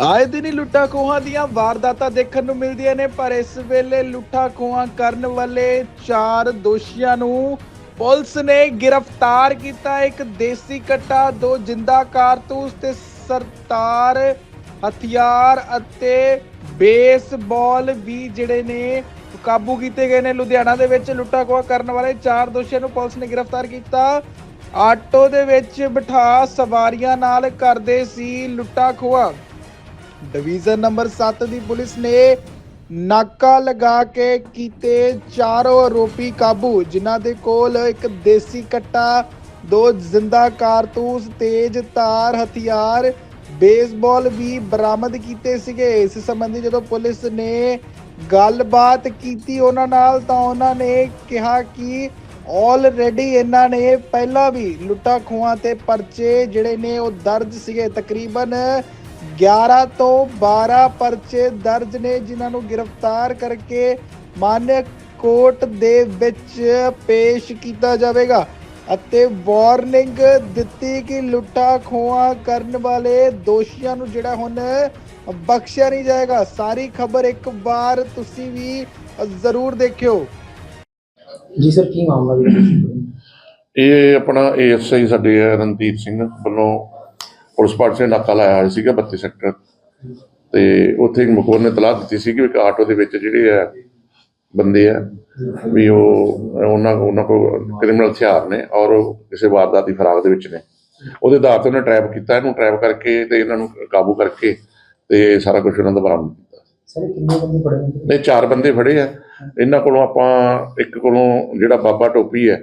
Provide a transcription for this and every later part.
ਆਏ ਦਿਨ ਹੀ ਲੁੱਟਾਂ ਖੋਹਾਂ ਦੀਆਂ ਵਾਰਦਾਤਾਂ ਦੇਖਣ ਨੂੰ ਮਿਲਦੀਆਂ ਨੇ, ਪਰ ਇਸ ਵੇਲੇ ਲੁੱਟਾਂ ਖੋਹਾਂ ਕਰਨ ਵਾਲੇ ਚਾਰ ਦੋਸ਼ੀਆਂ ਨੂੰ ਪੁਲਿਸ ਨੇ ਗ੍ਰਿਫਤਾਰ ਕੀਤਾ। ਇੱਕ ਦੇਸੀ ਕੱਟਾ, ਦੋ ਜਿੰਦਾ ਕਾਰਤੂਸ ਤੇ ਸਰਤਾਰ ਹਥਿਆਰ ਅਤੇ ਬੇਸਬਾਲ ਵੀ ਜਿਹੜੇ ਨੇ, ਕਾਬੂ ਕੀਤੇ ਗਏ ਨੇ ਲੁਧਿਆਣਾ ਦੇ ਵਿੱਚ ਲੁੱਟਾਂ ਖੋਹਾਂ ਕਰਨ ਵਾਲੇ ਚਾਰ ਦੋਸ਼ੀਆਂ ਨੂੰ ਪੁਲਿਸ ਨੇ ਗ੍ਰਿਫਤਾਰ ਕੀਤਾ। ਆਟੋ ਦੇ ਵਿੱਚ ਬਿਠਾ ਸਵਾਰੀਆਂ ਨਾਲ ਕਰਦੇ ਸੀ ਲੁੱਟਾਂ ਖੋਹਾਂ। ਡਿਵੀਜ਼ਨ ਨੰਬਰ 7 ਦੀ ਪੁਲਿਸ ਨੇ ਨਾਕਾ ਲਗਾ ਕੇ ਕੀਤੇ ਚਾਰੋਂ ਆਰੋਪੀ ਕਾਬੂ, ਜਿਨ੍ਹਾਂ ਦੇ ਕੋਲ ਇੱਕ ਦੇਸੀ ਕੱਟਾ, ਦੋ ਜ਼ਿੰਦਾ ਕਾਰਤੂਸ, ਤੇਜ਼ ਧਾਰ ਹਥਿਆਰ, ਬੇਸਬਾਲ ਵੀ ਬਰਾਮਦ ਕੀਤੇ ਸੀਗੇ। ਇਸ ਸੰਬੰਧੀ ਜਦੋਂ ਪੁਲਿਸ ਨੇ ਗੱਲਬਾਤ ਕੀਤੀ ਉਹਨਾਂ ਨਾਲ, ਤਾਂ ਉਹਨਾਂ ਨੇ ਕਿਹਾ ਕਿ ਆਲਰੇਡੀ ਇਹਨਾਂ ਨੇ ਪਹਿਲਾਂ ਵੀ ਲੁੱਟਾ ਖੋਹਾਂ ਤੇ ਪਰਚੇ ਜਿਹੜੇ ਨੇ ਉਹ ਦਰਜ ਸੀਗੇ। ਤਕਰੀਬਨ 11 ਤੋਂ 12 ਪਰਚੇ ਦਰਜ ਨੇ ਜਿਨ੍ਹਾਂ ਨੂੰ ਗ੍ਰਿਫਤਾਰ ਕਰਕੇ ਮਾਨਕ ਕੋਰਟ ਦੇ ਵਿੱਚ ਪੇਸ਼ ਕੀਤਾ ਜਾਵੇਗਾ ਅਤੇ ਵਾਰਨਿੰਗ ਦਿੱਤੀ ਕਿ ਲੁੱਟਾ ਖੋਹਾਂ ਕਰਨ ਵਾਲੇ ਦੋਸ਼ੀਆਂ ਨੂੰ ਜਿਹੜਾ ਹੁਣ ਬਖਸ਼ਿਆ ਨਹੀਂ ਜਾਏਗਾ ਸਾਰੀ ਖਬਰ ਇੱਕ ਵਾਰ ਤੁਸੀਂ ਵੀ ਜ਼ਰੂਰ ਦੇਖਿਓ ਜੀ ਸਰ ਕੀ ਮਾਮਲਾ ਜੀ? ਇਹ ਆਪਣਾ ਏਐਸਆਈ ਸਾਡੇ ਹੈ ਰਣਦੀਪ ਸਿੰਘ ਵੱਲੋਂ ਪੁਲਿਸ ਪਾਰਟੀ ਨੇ ਨਾਕਾ ਲਾਇਆ ਹੋਇਆ ਸੀਗਾ 32 ਸੈਕਟਰ। ਤੇ ਉੱਥੇ ਇੱਕ ਮੁਖਬਰ ਨੇ ਤਲਾਹ ਦਿੱਤੀ ਸੀ ਕਿ ਇੱਕ ਆਟੋ ਦੇ ਵਿੱਚ ਜਿਹੜੇ ਆ ਬੰਦੇ ਆ ਵੀ ਉਹ ਉਹਨਾਂ ਉਹਨਾਂ ਕੋਲ ਕ੍ਰਿਮੀਨਲ ਹਥਿਆਰ ਨੇ ਔਰ ਉਹ ਕਿਸੇ ਵਾਰਦਾਤ ਦੀ ਫਰਾਗ ਦੇ ਵਿੱਚ ਨੇ। ਉਹਦੇ ਆਧਾਰ ਤੇ ਉਹਨੇ ਟਰੈਪ ਕੀਤਾ ਇਹਨੂੰ ਟਰੈਪ ਕਰਕੇ ਤੇ ਇਹਨਾਂ ਨੂੰ ਕਾਬੂ ਕਰਕੇ ਤੇ ਸਾਰਾ ਕੁਝ ਉਹਨਾਂ ਦਾ ਬਰਾਮਦ ਕੀਤਾ। ਸਰ ਕਿੰਨੇ ਬੰਦੇ ਪੜੇ ਨੇ? ਚਾਰ ਬੰਦੇ ਫੜੇ ਆ। ਇਹਨਾਂ ਕੋਲੋਂ ਆਪਾਂ ਇੱਕ ਕੋਲੋਂ ਜਿਹੜਾ ਬਾਬਾ ਟੋਪੀ ਹੈ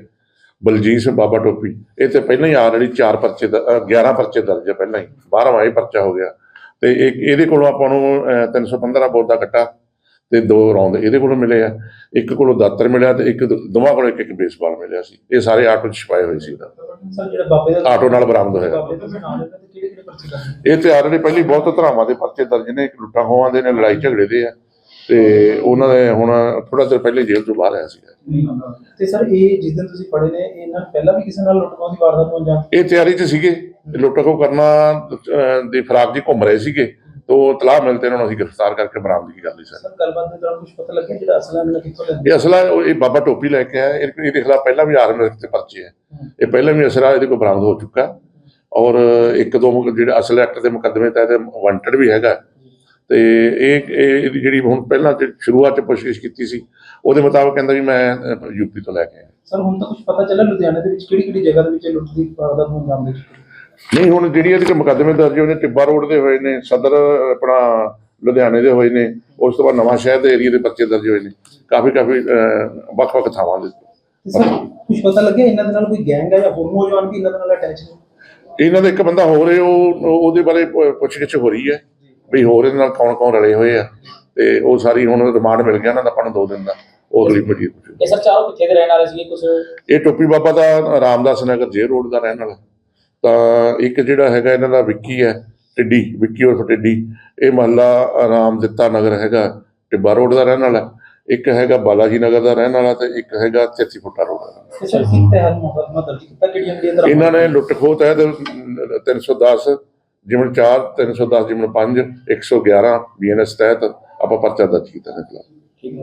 ਬਲਜੀਤ ਸਿੰਘ ਬਾਬਾ ਟੋਪੀ। ਇਹ ਤੇ ਪਹਿਲਾਂ ਹੀ ਆਲਰੇਡੀ ਚਾਰ ਪਰਚੇ ਦ- ਅਹ 11 ਪਰਚੇ ਦਰਜ ਹੈ ਪਹਿਲਾਂ ਹੀ। 12ਵਾਂ ਇਹ ਪਰਚਾ ਹੋ ਗਿਆ। ਤੇ ਇੱਕ ਇਹਦੇ ਕੋਲੋਂ ਆਪਾਂ ਨੂੰ ਅਹ 315 ਬੋਲ ਦਾ ਕੱਟਾ ਤੇ ਦੋ ਰੌਂਦ ਇਹਦੇ ਕੋਲੋਂ ਮਿਲੇ ਆ। ਇੱਕ ਕੋਲੋਂ ਦਾਤਰ ਮਿਲਿਆ ਤੇ ਇੱਕ ਦੋਵਾਂ ਕੋਲੋਂ ਇੱਕ ਇੱਕ ਬੇਸਬਾਲ ਮਿਲਿਆ ਸੀ। ਇਹ ਸਾਰੇ ਆਟੋ 'ਚ ਛਪਾਏ ਹੋਏ ਸੀ ਇਹਦਾ। ਆਟੋ ਨਾਲ ਬਰਾਮਦ ਹੋਇਆ। ਇਹ ਤੇ ਆਲਰੇਡੀ ਪਹਿਲੀ ਬਹੁਤ ਧਰਾਵਾਂ ਦੇ ਪਰਚੇ ਦਰਜ ਨੇ। ਇੱਕ ਲੁੱਟਾਂ ਖੋਹਾਂ ਦੇ ਨੇ ਲੜਾਈ ਝਗੜੇ ਦੇ ਆ। ਤੇ ਉਹਨਾਂ ਦੇ ਹੁਣ ਥੋੜਾ ਚਿਰ ਪਹਿਲੇ ਜੇਲ੍ਹ ਤੋਂ ਬਾਹਰ ਆਇਆ ਸੀਗਾ। ਤੇ ਸਰ ਇਹ ਜਿਸ ਦਿਨ ਤੁਸੀਂ ਪੜੇ ਨੇ ਇਹਨਾਂ ਪਹਿਲਾਂ ਵੀ ਕਿਸੇ ਨਾਲ ਲੁੱਟਮਾਂ ਦੀ ਵਾਰਦਾਤ ਨੂੰ ਅੰਜਾਮ ਇਹ ਤਿਆਰੀ 'ਚ ਸੀਗੇ। ਲੁੱਟ ਖੋਹ ਕਰਨਾ ਦੀ ਫਰਾਕ ਜੀ ਘੁੰਮ ਰਹੇ ਸੀਗੇ। ਤੋਂ ਤਲਾਹ ਮਿਲ ਤੇ ਇਹਨਾਂ ਨੂੰ ਅਸੀਂ ਗ੍ਰਿਫਤਾਰ ਕਰਕੇ ਬਰਾਮਦਗੀ ਕਰ ਲਈ ਸਰ। ਸਰ ਗੱਲਬਾਤ ਦੇ ਦੌਰਾਨ ਕੁਝ ਪਤਾ ਲੱਗਿਆ ਜਿਹੜਾ ਅਸਲਾ ਇਹਨਾਂ ਨੇ ਕਿੱਥੋਂ ਲੈਂਦੇ ਇਹ ਅਸਲਾ ਇਹ ਬਾਬਾ ਟੋਪੀ ਲੈ ਕੇ ਆਇਆ। ਇਹ- ਇਹਦੇ ਖਿਲਾਫ ਪਹਿਲਾਂ ਵੀ ਆਰਮ ਤੇ ਪਰਚੇ ਹੈ। ਇਹ ਪਹਿਲਾਂ ਵੀ ਅਸਲਾ ਇਹਦੇ ਕੋਲ ਬਰਾਮਦ ਹੋ ਚੁੱਕਾ। ਔਰ ਇੱਕ ਦੋ ਜਿਹੜੇ ਅਸਲ ਐਕਟ ਦੇ ਮੁਕੱਦਮੇ ਤਹਿਤ ਵਾਂਟਡ ਵੀ ਹੈਗਾ। ਤੇ ਇਹ ਇਹ ਜਿਹੜੀ ਹੁਣ ਪਹਿਲਾਂ ਤੇ ਸ਼ੁਰੂਆਤ ਚ ਪੁੱਛਗਿੱਛ ਕੀਤੀ ਸੀ ਉਹਦੇ ਮੁਤਾਬਕ ਕਹਿੰਦਾ ਵੀ ਮੈਂ ਯੂਪੀ ਤੋਂ ਲੈ ਕੇ ਆਇਆ। ਸਰ ਹੁਣ ਤਾਂ ਕੁਝ ਪਤਾ ਚੱਲਿਆ ਲੁਧਿਆਣੇ ਦੇ ਵਿੱਚ ਕਿਹੜੀ ਕਿਹੜੀ ਜਗ੍ਹਾ ਦੇ ਵਿੱਚ ਲੁੱਟ ਦੀ ਵਾਰਦਾਤ ਨੂੰ ਅੰਜਾਮ ਦੇ ਨਹੀਂ ਹੁਣ ਜਿਹੜੀ ਇਹਦੇ ਮੁਕੱਦਮੇ ਦਰਜ ਹੋਏ ਨੇ ਟਿੱਬਾ ਰੋਡ ਦੇ ਹੋਏ ਨੇ ਸਦਰ ਆਪਣਾ ਲੁਧਿਆਣੇ ਦੇ ਹੋਏ ਨੇ ਉਸ ਤੋਂ ਬਾਅਦ ਨਵਾਂ ਸ਼ਹਿਰ ਦੇ ਏਰੀਆ ਦੇ ਪਰਚੇ ਦਰਜ ਹੋਏ ਨੇ। ਕਾਫੀ ਕਾਫੀ ਵੱਖ-ਵੱਖ ਥਾਵਾਂ ਦੇ ਸਰ ਕੁਝ ਪਤਾ ਲੱਗਿਆ ਇਹਨਾਂ ਦੇ ਨਾਲ ਕੋਈ ਗੈਂਗ ਹੈ ਜਾਂ ਹੋਰ ਨੌਜਵਾਨ ਵੀ ਇਹਨਾਂ ਦੇ ਨਾਲ ਅਟੈਚ ਨੇ? ਇਹਨਾਂ ਦਾ ਇੱਕ ਬੰਦਾ ਹੈ ਉਹ ਉਹ- ਉਹਦੇ ਬਾਰੇ ਪੁੱਛਗਿੱਛ ਹੋ ਰਹੀ ਹੈ। ਵੀ ਹੋਰ ਇਹਦੇ ਨਾਲ ਕੌਣ ਕੌਣ ਰਲੇ ਹੋਏ ਆ। ਤੇ ਉਹ ਸਾਰੀ ਹੁਣ ਰਿਮਾਂਡ ਮਿਲ ਗਿਆ ਇਹਨਾਂ ਦਾ ਆਪਾਂ ਨੂੰ ਦੋ ਦਿਨ ਦਾ। ਉਹ ਅਗਲੀ ਮਜੀਦ ਇਹ ਸਰ ਚਾਰੋਂ ਕਿੱਥੇ ਦੇ ਰਹਿਣ ਵਾਲੇ ਸੀਗੇ ਕੁਝ ਇਹ ਟੋਪੀ ਬਾਬਾ ਦਾ ਰਾਮਦਾਸ ਨਗਰ ਜੇ ਰੋਡ ਦਾ ਰਹਿਣ ਵਾਲਾ। ਤਾਂ ਇੱਕ ਜਿਹੜਾ ਹੈਗਾ ਇਹਨਾਂ ਦਾ ਵਿੱਕੀ ਹੈ ਟਿੱਡੀ ਵਿੱਕੀ ਉਰਫ ਟਿੱਡੀ। ਇਹ ਮਹੱਲਾ ਆਰਾਮ ਦਿੱਤਾ ਨਗਰ ਹੈਗਾ ਟਿੱਬਾ ਰੋਡ ਦਾ ਰਹਿਣ ਵਾਲਾ। ਇੱਕ ਹੈਗਾ ਬਾਲਾਜੀ ਨਗਰ ਦਾ ਰਹਿਣ ਵਾਲਾ ਤੇ ਇੱਕ ਹੈਗਾ 33 ਫੁੱਟਾ ਰੋਡ ਦਾ। ਇਹਨਾਂ ਨੇ ਲੁੱਟ ਖੋਹ ਤਹਿਤ 310 ਜਿਮਨ 4 310 ਜਿਮਨ 5 111 ਬੀਐਨਐਸ ਤਹਿਤ ਆਪਾਂ ਪਰਚਾ ਦਰਜ ਕੀਤਾ ਹੈ ਖਿਲਾਫ